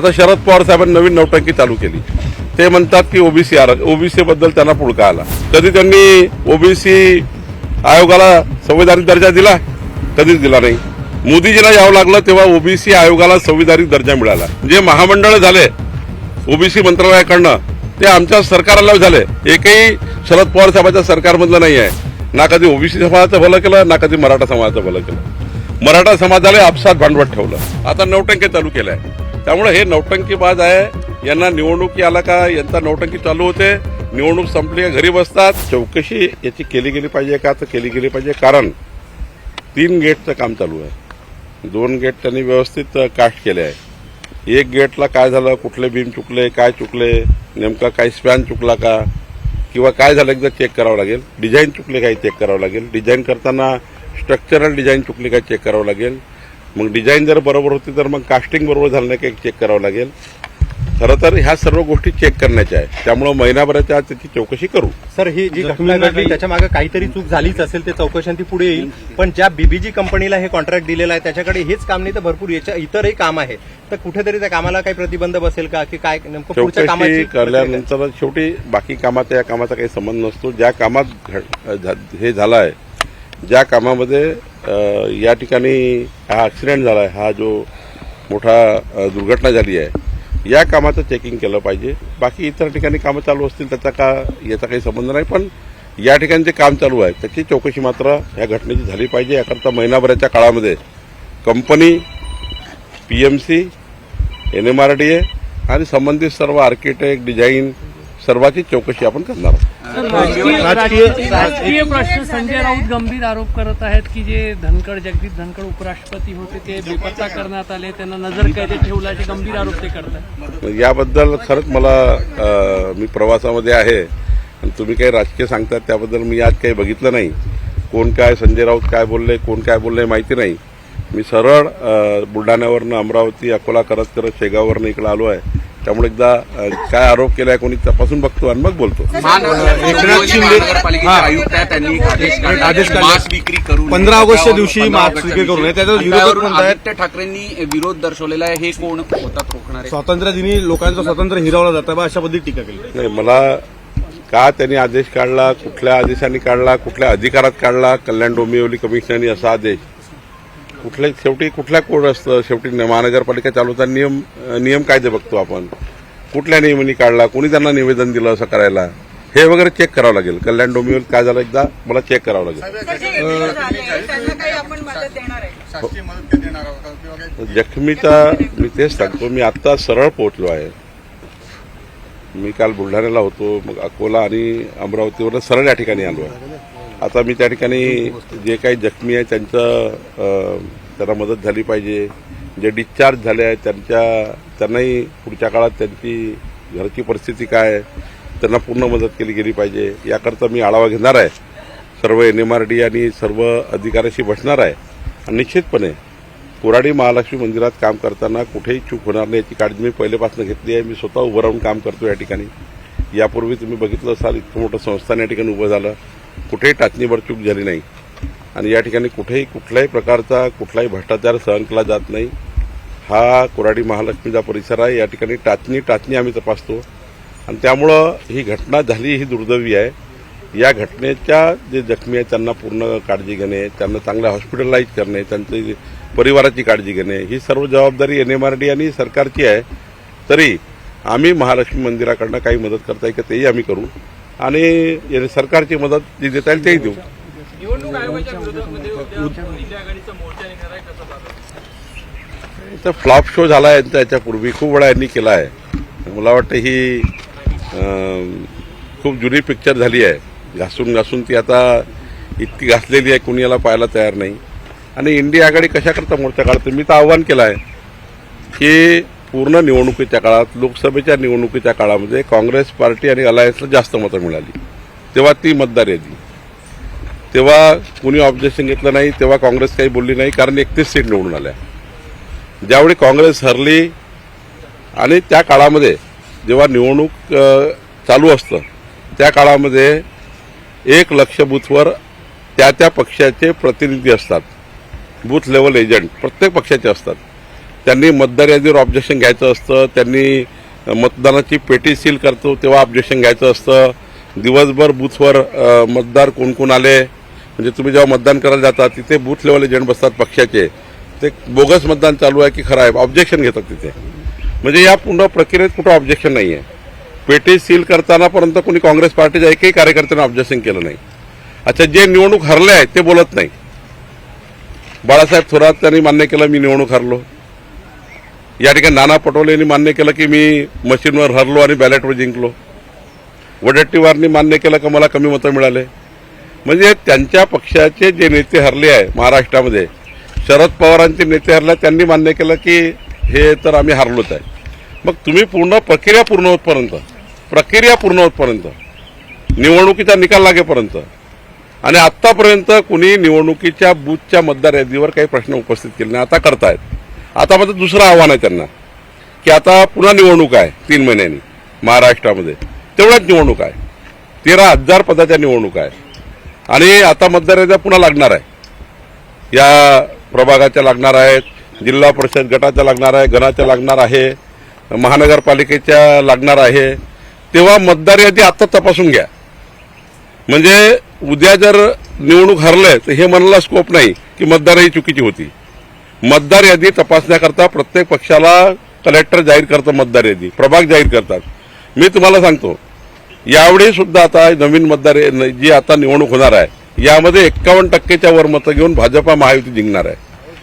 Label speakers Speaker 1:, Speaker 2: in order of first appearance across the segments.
Speaker 1: आता शरद पवार साहेबांनी नवीन नौटंकी चालू केली. ते म्हणतात की ओबीसी ओबीसी बद्दल त्यांना पुळका आला. कधी त्यांनी ओबीसी आयोगाला संविधानिक दर्जा दिला? कधीच दिला नाही. मोदीजीला यावं लागलं तेव्हा ओबीसी आयोगाला संविधानिक दर्जा मिळाला. जे महामंडळ झाले ओबीसी मंत्रालयाकडनं ते आमच्या सरकारला झाले. एकही शरद पवार साहेबाच्या सरकारमधलं नाही आहे ना कधी ओबीसी समाजाचं भलं केलं ना कधी मराठा समाजाचं भलं केलं. मराठा समाजाला आपसात भांडवत ठेवलं. आता नौटंकी चालू केलं आहे त्यामुळे हे नौटंकीबाज आहे. यांना निवडणुकी आला का? यांचा नौटंकी चालू होते. निवडणूक संपली घरी बसतात. चौकशी याची केली गेली पाहिजे का? तर केली गेली पाहिजे. कारण तीन गेटचं काम चालू आहे. दोन गेट त्यांनी व्यवस्थित कास्ट केले आहे. एक गेटला काय झालं? कुठले बीम चुकले? काय चुकले? नेमका काही स्पॅन चुकला का? किंवा काय झालं? एकदा चेक करावं लागेल. डिझाईन चुकले काही चेक करावं लागेल. डिझाईन करताना स्ट्रक्चरल डिझाईन चुकली काय चेक करावं लागेल. मग डिझाईन जर बरोबर होती तर मग कास्टिंग बरोबर झालं नाही काही चेक करावं लागेल. खरं तर ह्या सर्व गोष्टी चेक करण्याच्या आहेत. त्यामुळं महिनाभराच्या आत त्याची चौकशी करू.
Speaker 2: सर ही जी घटना घडली त्याच्यामागे काहीतरी चूक झालीच असेल ते चौकशात ती पुढे येईल. पण ज्या बीबीजी कंपनीला हे कॉन्ट्रॅक्ट दिलेलं आहे त्याच्याकडे हेच काम नाही तर भरपूर याच्या इतरही काम आहे. तर कुठेतरी त्या कामाला काही प्रतिबंध बसेल का की काय नेमकं पुढच्या कामाची
Speaker 1: केल्यानंतर शेवटी बाकी कामाचा या कामाचा काही संबंध नसतो. ज्या कामात हे झालं आहे ज्या कामामध्ये या ठिकाणी हा ॲक्सिडेंट झाला आहे हा जो मोठा दुर्घटना झाली आहे या कामाचं चेकिंग केलं पाहिजे. बाकी इतर ठिकाणी कामं चालू असतील त्याचा का याचा काही संबंध नाही. पण या ठिकाणी जे काम चालू आहे त्याची चौकशी मात्र या घटनेची झाली पाहिजे. याकरता महिनाभराच्या काळामध्ये company P M C N M R D A आणि संबंधित सर्व आर्किटेक्ट डिझाईन सर्वाची चौकशी आपण करणार आहोत.
Speaker 3: राजकीय प्रश्न संजय राऊत गंभीर आरोप करत आहेत की जे धनखड जगदीप धनखड उपराष्ट्रपती होते ते बेपत्ता करण्यात आले त्यांना नजर कैदेत ठेवल्याचे गंभीर आरोप ते करतात
Speaker 1: याबद्दल खरंच मला मी प्रवासामध्ये आहे आणि तुम्ही काही राजकीय सांगतात त्याबद्दल मी आज काही बघितलं नाही. कोण काय संजय राऊत काय बोलले कोण काय बोलले माहिती नाही. मी सरळ बुलढाण्यावरनं अमरावती अकोला करत करत शेगाववरनं इकडे आलो आहे. त्यामुळे एकदा काय आरोप केलाय कोणी तपासून बघतो आणि मग बोलतो.
Speaker 4: एकनाथ शिंदे नगरपालिकेचे आयुक्त आहेत त्यांनी एक आदेश काढला.
Speaker 5: आदेश काढला.
Speaker 4: मास्क विक्री करू नये.
Speaker 5: पंधरा ऑगस्टच्या दिवशी
Speaker 4: ठाकरेंनी विरोध दर्शवलेला आहे. हे कोण होतात रोखणारे?
Speaker 5: स्वातंत्र्य दिनी लोकांचं स्वातंत्र्य हिरावलं जातं बा अशा पद्धती टीका केली.
Speaker 1: नाही मला का त्यांनी आदेश काढला कुठल्या आदेशाने काढला कुठल्या अधिकारात काढला कल्याण डोंबिवली कमिशनरनी असा आदेश कुठल्या शेवटी कुठल्या कोड असतं? शेवटी महानगरपालिका चालवताना नियम नियम कायदे बघतो आपण. कुठल्या नियमाने काढला? कोणी त्यांना निवेदन दिलं असं करायला? हे वगैरे चेक करावं लागेल. कल्याण डोंबिवली काय झालं एकदा? मला चेक करावं लागेल.
Speaker 6: कसे इंजुरी झाले? त्यांना काही आपण मदत देणार आहे.
Speaker 1: जखमीचा मी तेच सांगतो. मी आत्ता सरळ पोहोचलो आहे. मी काल बुलढाण्याला होतो. मग अकोला आणि अमरावतीवर सरळ या ठिकाणी आलो आहे. आता मी त्या ठिकाणी जे काही जखमी आहे त्यांचं त्यांना मदत झाली पाहिजे. जे डिस्चार्ज झाले आहेत त्यांच्या त्यांनाही पुढच्या काळात त्यांची घरची परिस्थिती काय आहे त्यांना पूर्ण मदत केली गेली पाहिजे. याकरता मी आढावा घेणार आहे. सर्व एन एम आर डी आणि सर्व अधिकाऱ्याशी बसणार आहे. आणि निश्चितपणे कोराडी महालक्ष्मी मंदिरात काम करताना कुठेही चूक होणार नाही याची काळजी मी पहिल्यापासून घेतली आहे. मी स्वतः उभं राहून काम करतो या ठिकाणी. यापूर्वी तुम्ही बघितलं असाल इतकं मोठं संस्थान या ठिकाणी उभं झालं. कुठेही टाचणीवर चूक झाली नाही. आणि या ठिकाणी कुठेही कुठल्याही प्रकारचा कुठलाही भ्रष्टाचार सहन केला जात नाही. हा कुराडी महालक्ष्मीचा परिसर आहे. या ठिकाणी टाचणी टाचणी आम्ही तपासतो. आणि त्यामुळं ही घटना झाली ही दुर्दैवी आहे. या घटनेच्या जे जखमी आहेत त्यांना पूर्ण काळजी घेणे त्यांना चांगल्या हॉस्पिटलाइज करणे त्यांची परिवाराची काळजी घेणे ही सर्व जबाबदारी एन एम आर डी आणि सरकारची आहे. तरी आम्ही महालक्ष्मी मंदिराकडनं काही मदत करता येईल का तेही आम्ही करू. आणि सरकारची मदत जी देता येईल तेही देऊ. इथं फ्लॉप शो झाला आहे यांचा याच्यापूर्वी खूप वेळा यांनी केला आहे. मला वाटतं ही खूप जुनी पिक्चर झाली आहे. घासून घासून ती आता इतकी घासलेली आहे कुणी याला पाहायला तयार नाही. आणि इंडिया आघाडी कशाकरता मोर्चा काढते? मी तर आव्हान केलं आहे की पूर्ण निवडणुकीच्या काळात लोकसभेच्या निवडणुकीच्या काळामध्ये काँग्रेस पार्टी आणि अलायन्सला जास्त मतं मिळाली. तेव्हा ती मतदार यादी तेव्हा कुणी ऑब्जेक्शन घेतलं नाही तेव्हा काँग्रेस काही बोलली नाही कारण एकतीस सीट निवडून आल्या. ज्यावेळी काँग्रेस हरली आणि त्या काळामध्ये जेव्हा निवडणूक चालू असतं त्या काळामध्ये एक लक्ष बूथवर त्या त्या पक्षाचे प्रतिनिधी असतात. बूथ लेवल एजंट प्रत्येक पक्षाचे असतात. त्यांनी मतदार यादीवर ऑब्जेक्शन घ्यायचं असतं त्यांनी मतदानाची पेटी सील करतो तेव्हा ऑब्जेक्शन घ्यायचं असतं. दिवसभर बूथवर मतदार कोण कोण आले म्हणजे तुम्ही जेव्हा मतदान करायला जाता तिथे बूथ लेवल एजंट बसतात पक्षाचे. ते बोगस मतदान चालू आहे की खरं आहे ऑब्जेक्शन घेतात तिथे. म्हणजे या पूर्ण प्रक्रियेत कुठं ऑब्जेक्शन नाही आहे पेटी सील करताना पर्यंत कोणी काँग्रेस पार्टीच्या एकही कार्यकर्त्यानं ऑब्जेक्शन केलं नाही. अच्छा जे निवडणूक हरले आहेत ते बोलत नाही. बाळासाहेब थोरात त्यांनी मान्य केलं मी निवडणूक हरलो. या ठिकाणी नाना पटोले यांनी मान्य केलं की मी मशीनवर हरलो आणि बॅलेटवर जिंकलो. वडट्टीवारनी मान्य केलं का मला कमी मतं मिळाले. म्हणजे त्यांच्या पक्षाचे जे नेते हरले आहे महाराष्ट्रामध्ये शरद पवारांचे नेते हरले त्यांनी मान्य केलं की हे तर आम्ही हरलोच आहे. मग तुम्ही पूर्ण प्रक्रिया पूर्ण होतपर्यंत प्रक्रिया पूर्ण होतपर्यंत निवडणुकीचा निकाल लागेपर्यंत आणि आत्तापर्यंत कुणी निवडणुकीच्या बूथच्या मतदार यादीवर काही प्रश्न उपस्थित केले नाही आता करतायत. आता माझं दुसरं आव्हान आहे त्यांना. की आता पुन्हा निवडणूक आहे तीन महिन्यांनी महाराष्ट्रामध्ये. तेवढ्याच निवडणूक आहे. तेरा हजार पदाच्या निवडणूक आहे. आणि आता मतदार पुन्हा लागणार आहे. या प्रभागाच्या लागणार आहेत जिल्हा परिषद गटाच्या लागणार आहे गणाच्या लागणार आहे महानगरपालिकेच्या लागणार आहे. तेव्हा मतदार यादी आता तपासून घ्या. म्हणजे उद्या जर निवडणूक हरले तर हे म्हणायला स्कोप नाही की मतदार ही चुकीची होती. मतदार यादी तपासण्याकरता प्रत्येक पक्षाला कलेक्टर जाहीर करतो मतदार यादी. प्रभाग जाहीर करतात. मी तुम्हाला सांगतो यावेळी सुद्धा आता नवीन मतदार या- जी आता निवडणूक होणार आहे यामध्ये एक्कावन्न टक्केच्या वर मतं घेऊन भाजपा महायुती जिंकणार आहे.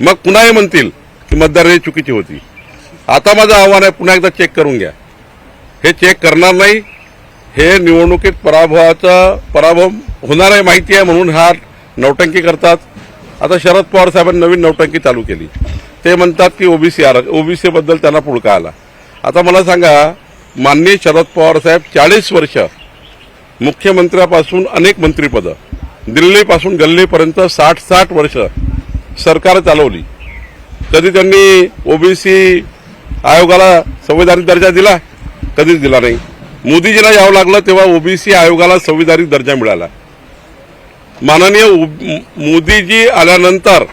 Speaker 1: मग पुन्हा हे म्हणतील की मतदार यादी चुकीची होती. आता माझं आव्हान आहे पुन्हा एकदा चेक करून घ्या. हे चेक करणार नाही हे निवडणुकीत पराभवाचा पराभव होणार आहे माहिती आहे म्हणून हा नौटंकी करतात. आता शरद पवार साहेबांनी नवीन नौटंकी चालू केली. ते म्हणतात की ओबीसी आर ओबीसीबद्दल त्यांना पुळका आला. आता मला सांगा माननीय शरद पवार साहेब चाळीस वर्ष मुख्यमंत्र्यापासून अनेक मंत्रीपदं दिल्लीपासून गल्लीपर्यंत साठ साठ वर्ष सरकार चालवली. कधी त्यांनी ओबीसी आयोगाला संविधानिक दर्जा दिला? कधीच दिला नाही. मोदीजीला यावं लागलं तेव्हा ओबीसी आयोगाला संविधानिक दर्जा मिळाला. माननीय उ- मोदीजी आल्यानंतर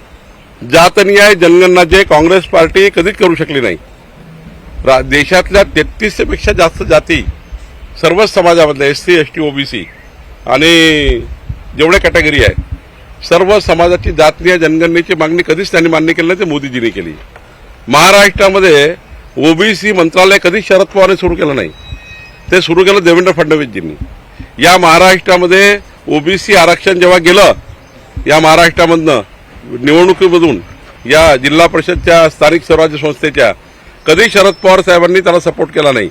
Speaker 1: जातन्याय जनगणना जे काँग्रेस पार्टी कधीच करू शकली नाही. रा- देशातल्या तेहतीसपेक्षा जास्त जाती सर्वच समाजामधल्या S C S T OBC आणि जेवढ्या कॅटेगरी आहे सर्व समाजाची जातीय जनगणनेची मागणी कधीच त्यांनी मान्य केली नाही ते मोदीजींनी केली. महाराष्ट्रामध्ये ओबीसी मंत्रालय कधीच शरद पवारने सुरू केलं नाही. ते सुरू केलं देवेंद्र फडणवीसजींनी. या महाराष्ट्रामध्ये ओबीसी आरक्षण जेव्हा गेलं या महाराष्ट्रामधनं निवडणुकीमधून या जिल्हा परिषदच्या स्थानिक स्वराज्य संस्थेच्या कधी शरद पवार साहेबांनी त्याला सपोर्ट केला नाही.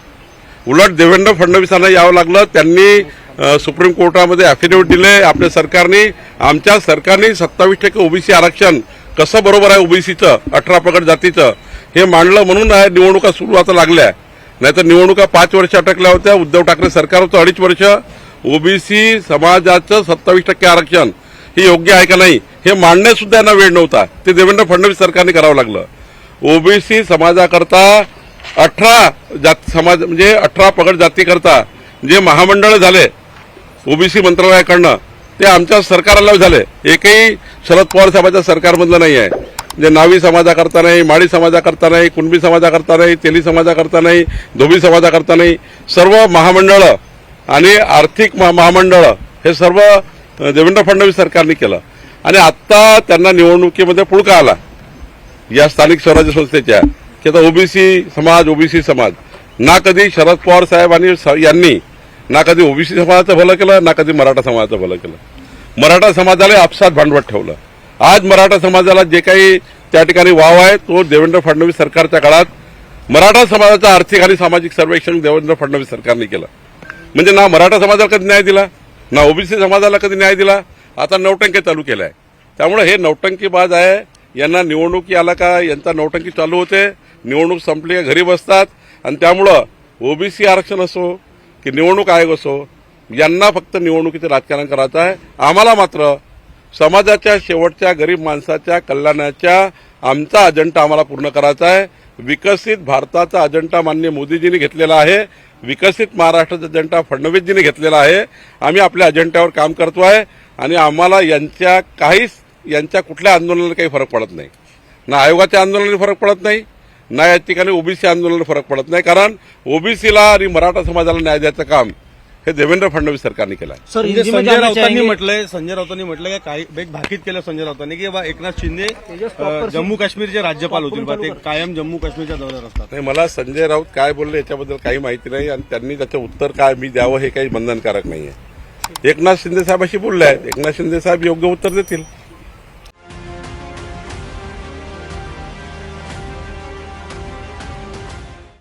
Speaker 1: उलट देवेंद्र फडणवीसांना यावं लागलं त्यांनी सुप्रीम कोर्टामध्ये अफिडेव्हिट दिले आपल्या सरकारने आमच्या सरकारने सत्तावीस टक्के ओबीसी आरक्षण कसं बरोबर आहे ओबीसीचं अठरा प्रगट जातीचं हे मांडलं म्हणून निवडणुका सुरू आता लागल्या. नाहीतर निवडणुका पाच वर्ष अटकल्या होत्या उद्धव ठाकरे सरकार होतं अडीच वर्ष ओबीसी समाजाचं सत्तावीस टक्के आरक्षण हे योग्य आहे का नाही हे मांडण्यात सुद्धा यांना वेळ नव्हता. ते देवेंद्र फडणवीस सरकारने करावं लागलं. ओबीसी समाजाकरता अठरा जात समाज म्हणजे अठरा पगड जातीकरता जे महामंडळ झाले ओबीसी मंत्रालयाकडनं ते आमच्या सरकारला झाले. एकही शरद पवार साहेबांच्या सरकारमधलं नाही आहे. म्हणजे नावी समाजाकरता नाही माळी समाजाकरता नाही कुणबी समाजाकरता नाही तेली समाजाकरता नाही धोबी समाजाकरता नाही. सर्व महामंडळं आणि आर्थिक महा- महामंडळं हे सर्व देवेंद्र फडणवीस सरकारने केलं. आणि आत्ता त्यांना निवडणुकीमध्ये पुळका आला. या स्थानिक स्वराज्य संस्थेच्या की आता ओबीसी समाज ओबीसी समाज. ना कधी शरद पवार साहेब आणि यांनी ना कधी ओबीसी समाजाचं भलं केलं ना कधी मराठा समाजाचं भलं केलं. मराठा समाजाला आपसात भांडवत ठेवलं. आज मराठा समाजाला जे काही त्या ठिकाणी वाव आहे तो देवेंद्र फडणवीस सरकारच्या काळात मराठा समाजाचं आर्थिक आणि सामाजिक सर्वेक्षण देवेंद्र फडणवीस सरकारने केलं. म्हणजे ना मराठा समाजाला कधी न्याय दिला ना ओबीसी समाजाला कधी न्याय दिला आता नौटंकी चालू केलं आहे त्यामुळे हे नौटंकीबाज आहे यांना निवडणुकी आला का यांचा नौटंकी चालू होते निवडणूक संपली का घरी बसतात आणि त्यामुळं ओबीसी आरक्षण असो की निवडणूक आयोग असो यांना फक्त निवडणुकीचं राजकारण करायचं आहे. आम्हाला मात्र समाजाच्या शेवटच्या गरीब माणसाच्या कल्याणाच्या आमचा अजेंडा आम्हाला पूर्ण करायचा आहे. विकसित भारताचा अजेंडा मान्य मोदीजींनी घेतलेला आहे. विकसित महाराष्ट्राचा अजेंडा फडणवीसजींनी घेतलेला आहे. आम्ही आपल्या अजेंड्यावर काम करतो आहे. आणि आम्हाला यांच्या काहीच यांच्या कुठल्या आंदोलनाला काही फरक पडत नाही. ना आयोगाच्या आंदोलनाने फरक पडत नाही ना या ठिकाणी ओबीसी आंदोलनाला फरक पडत नाही. कारण ओबीसीला आणि मराठा समाजाला न्याय द्यायचं काम हे देवेंद्र फडणवीस सरकारने केलं आहे.
Speaker 7: सर
Speaker 5: म्हणजे संजय राऊतांनी म्हटलंय संजय राऊतांनी म्हटलं की काही एक भाकीत केलं संजय राऊतांनी की बा एकनाथ शिंदे जम्मू काश्मीरचे राज्यपाल होतील बा ते कायम जम्मू काश्मीरच्या दौऱ्यावर असतात.
Speaker 1: नाही मला संजय राऊत काय बोलले याच्याबद्दल काही माहिती नाही आणि त्यांनी त्याचं उत्तर काय मी द्यावं हे काही बंधनकारक नाहीये. एकनाथ शिंदे साहेबाशी बोलले आहेत. एकनाथ शिंदे साहेब योग्य उत्तर देतील.